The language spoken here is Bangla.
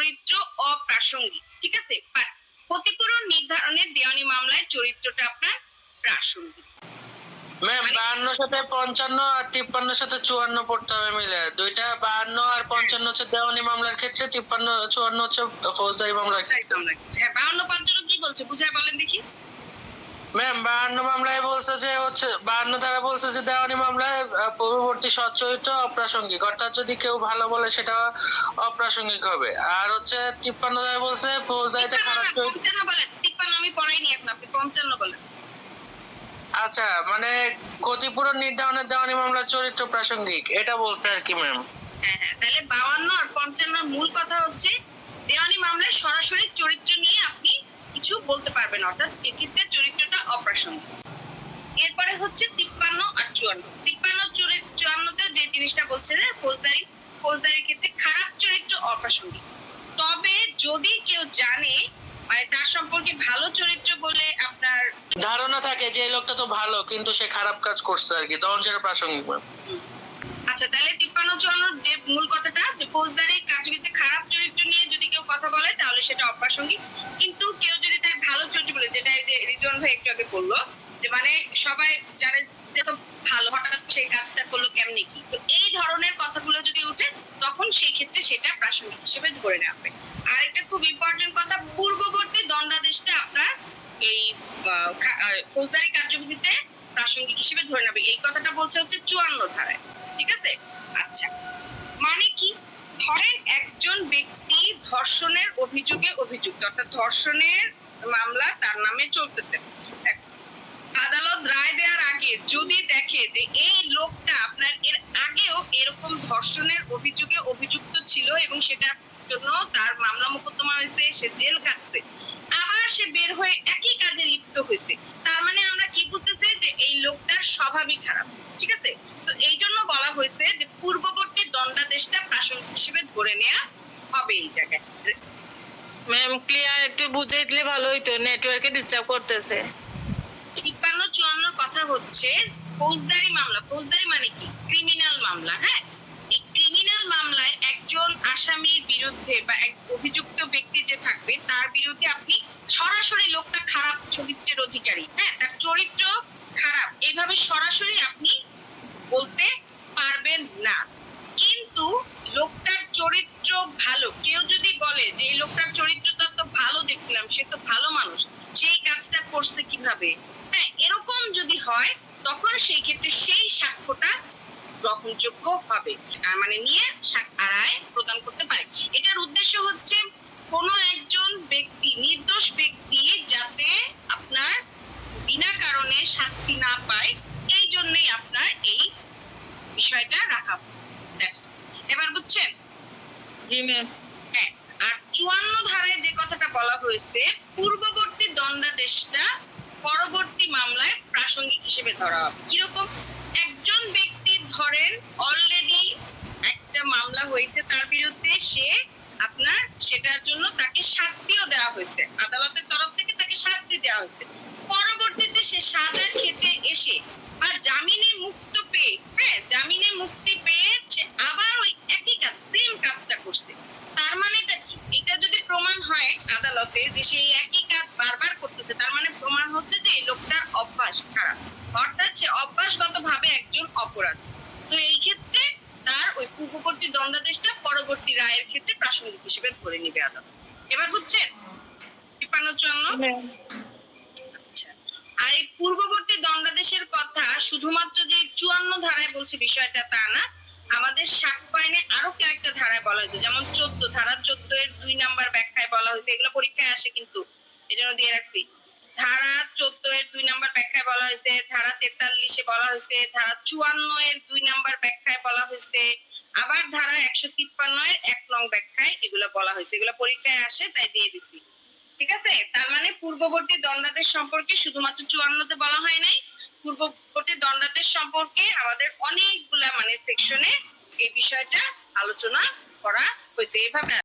চরিত্র অপ্রাসঙ্গিক ঠিক আছে? ক্ষতিপূরণ নির্ধারণের দেওয়ানি মামলায় চরিত্রটা আপনার প্রাসঙ্গিক। ম্যাম বাহান্নর সাথে পঞ্চান্ন আর তিপ্পান্নর সাথে চুয়ান্ন পড়তে হবে মিলে। দুইটা বাহান্ন আর পঞ্চান্ন হচ্ছে দেওয়ানি মামলার ক্ষেত্রে তিপ্পান্ন চুয়ান্ন হচ্ছে ফৌজদারি মামলার ক্ষেত্রে। হ্যাঁ বাউন্ন পঞ্চান্ন কি বলছে? বুঝায় বলেন দেখি। ম্যাম বাহান্ন মামলায় বলছে যে হচ্ছে বাহান্ন দ্বারা বলছে যে দেওয়ানি মামলায় পূর্ববর্তী সচ্চরিত্র অপ্রাসঙ্গিক অর্থাৎ যদি কেউ ভালো বলে সেটা অপ্রাসঙ্গিক হবে। আর হচ্ছে তিপ্পান্ন দ্বারা বলছে ফৌজদারিতে খারাপ চরিত্র বলেন তিপ্পান্ন আমি পড়াইনি এখন আপনি পঞ্চান্ন বলেন। আচ্ছা মানে ক্ষতিপূরণ নির্ধারণের দেওয়ানি মামলার চরিত্র প্রাসঙ্গিক এটা বলছে আর কি ম্যাম হ্যাঁ হ্যাঁ তাহলে বাউান্ন আর পঞ্চান্নর মূল কথা হচ্ছে দেওয়ানি মামলায় সরাসরি চরিত্র নিয়ে কিছু বলতে পারবেন অর্থাৎ এক্ষেত্রে চরিত্রটা অপ্রাসঙ্গিক। এরপরে হচ্ছে তিপ্পান্ন আর চুয়ান্ন। তিপ্পান্ন চুয়ান্নতে যে জিনিসটা বলছে যে ফৌজদারি ফৌজদারির ক্ষেত্রে খারাপ চরিত্র অপ্রাসঙ্গিক। তবে যদি কেউ জানে মানে তার সম্পর্কে ভালো চরিত্র বলে আপনার ধারণা থাকে যে লোকটা তো ভালো কিন্তু সে খারাপ কাজ করছে আর কি তখন সেটা প্রাসঙ্গিক আচ্ছা তাহলে তিপ্পান্ন চুয়ান্ন যে মূল কথাটা, যে ফৌজদারি কার্যবিধিতে খারাপ চরিত্র নিয়ে যদি কেউ কথা বলে, তাহলে সেটা অপ্রাসঙ্গিক। কিন্তু কেউ যদি তার ভালো চরিত্র বলে, যেটা এই যে রিজন ভাই একটু আগে বলল, যে মানে সবাই জানে যে ভালো, হঠাৎ সেই কাজটা করল কেমনি কি? তো এই ধরনের কথাগুলো যদি উঠে, তখন সেই ক্ষেত্রে সেটা প্রাসঙ্গিক হিসেবে ধরে নেওয়া হবে। আর একটা খুব ইম্পর্টেন্ট কথা, পূর্ববর্তী দণ্ডাদেশটা আপনার এই ফৌজদারি কার্যবিধিতে প্রাসঙ্গিক হিসেবে ধরে নেবে। এই কথাটা বলছে হচ্ছে চুয়ান্ন ধারায়। ঠিক আছে? আচ্ছা। মানে কি? ধরেন একজন ব্যক্তি ধর্ষণের অভিযোগে অভিযুক্ত, অর্থাৎ ধর্ষণের মামলা তার নামে চলতেছে। আদালত রায় দেওয়ার আগে যদি দেখে যে এই লোকটা আপনার এর আগেও এরকম ধর্ষণের অভিযোগে অভিযুক্ত ছিল এবং সেটার জন্য তার মামলা মোকদ্দমা হয়েছে, সে জেল কাটছে আবার সে বের হয়ে একই কাজে লিপ্ত হয়েছে, তার মানে আমরা কি বুঝতেছি? লোকটার স্বভাবই খারাপ ঠিক আছে? তো এই জন্য বলা হয়েছে যে পূর্ববর্তী দণ্ডাদেশটা প্রাসঙ্গিক হিসেবে ধরে নেওয়া হবে এই জায়গায়। ম্যাম ক্লিয়ার একটু বুঝিয়ে দিলে ভালো হইতো নেটওয়ার্কে ডিস্টার্ব করতেছে। তিপ্পান্ন কথা হচ্ছে ফৌজদারি মামলা ফৌজদারি মানে কি? ক্রিমিনাল মামলা হ্যাঁ? এই ক্রিমিনাল মামলায় একজন আসামির বিরুদ্ধে বা এক অভিযুক্ত ব্যক্তি যে থাকবে তার বিরুদ্ধে আপনি সরাসরি লোকটা খারাপ চরিত্রের অধিকারী হ্যাঁ তার চরিত্র খারাপ এইভাবে সরাসরি আপনি বলতে পারবেন না। কিন্তু লোকটার চরিত্র ভালো। কেউ যদি বলে যে, এই লোকটার চরিত্রটা তো ভালো দেখছিলাম, সে তো ভালো মানুষ, সেই কাজটা করছে কীভাবে? হ্যাঁ এরকম যদি হয়, তখন সেই ক্ষেত্রে সেই সাক্ষ্যটা গ্রহণযোগ্য হবে। মানে নিয়ে রায় প্রদান করতে পারে। এটার উদ্দেশ্য হচ্ছে কোনো একজন ব্যক্তি, নির্দোষ ব্যক্তি, যাতে আপনার বিনা কারণে শাস্তি না পায় এই জন্যই আপনার এই বিষয়টা রাখা. এবার বুঝছেন? জি ম্যাম হ্যাঁ আর চুয়ান্ন ধারায় যে কথাটা বলা হয়েছে পূর্ববর্তী দণ্ডাদেশটা পরবর্তী মামলায় প্রাসঙ্গিক হিসেবে ধরা হবে। কীরকম? একজন ব্যক্তি ধরেন অলরেডি একটা মামলা হয়েছে তার বিরুদ্ধে সে আপনার সেটার জন্য তাকে শাস্তিও দেওয়া হয়েছে। আদালতের তরফ থেকে তাকে শাস্তি দেওয়া হয়েছে। পরবর্তীতে সে সাজার ক্ষেত্রে এসে বা জামিনে মুক্ত পেয়ে হ্যাঁ জামিনে মুক্তি পেয়ে আবার ওই একই কাজ সেম কাজটা করছে। তার মানেটা কি? এটা যদি প্রমাণ হয় আদালতে যে সেই একই কাজ বারবার করতেছে, তার মানে প্রমাণ হচ্ছে যে এই লোকটার অভ্যাস খারাপ। অর্থাৎ সে অভ্যাসগত ভাবে একজন অপরাধ। তো এই ক্ষেত্রে তার ওই পূর্ববর্তী দণ্ডাদেশটা পরবর্তী রায়ের ক্ষেত্রে প্রাসঙ্গিক হিসেবে ধরে নিবে আদালত। এবার বুঝছেন? চুয়ান্ন? আচ্ছা। আর এই পূর্ববর্তী দণ্ডাদেশের কথা শুধুমাত্র যে চুয়ান্ন ধারায় বলছে বিষয়টা তা না, আমাদের সাক্ষ্য আইনে আরও কয়েকটা ধারায় বলা হয়েছে। যেমন চোদ্দ, ধারা চোদ্দ এর দুই নাম্বার ব্যাখ্যায় বলা হয়েছে, এগুলো পরীক্ষায় আসে কিন্তু এই জন্য দিয়ে রাখছি। ধারা চোদ্দ এর দুই নাম্বার ব্যাখ্যায় বলা হয়েছে, ধারা তেতাল্লিশে বলা হয়েছে, ধারা চুয়ান্ন এর দুই নাম্বার ব্যাখ্যায় বলা হয়েছে, আবার ধারা একশো তিপ্পান্ন এর এক নং ব্যাখ্যায় এগুলো বলা হয়েছে। এগুলো পরীক্ষায় আসে, তাই দিয়ে দিছি। ঠিক আছে? তার মানে পূর্ববর্তী দণ্ডাদেশ সম্পর্কে শুধুমাত্র চুয়ান্নতে বলা হয় নাই। পূর্ববর্তী দণ্ডাদেশ সম্পর্কে আমাদের অনেকগুলা মানে সেকশনে এই বিষয়টা আলোচনা করা হয়েছে। এইভাবে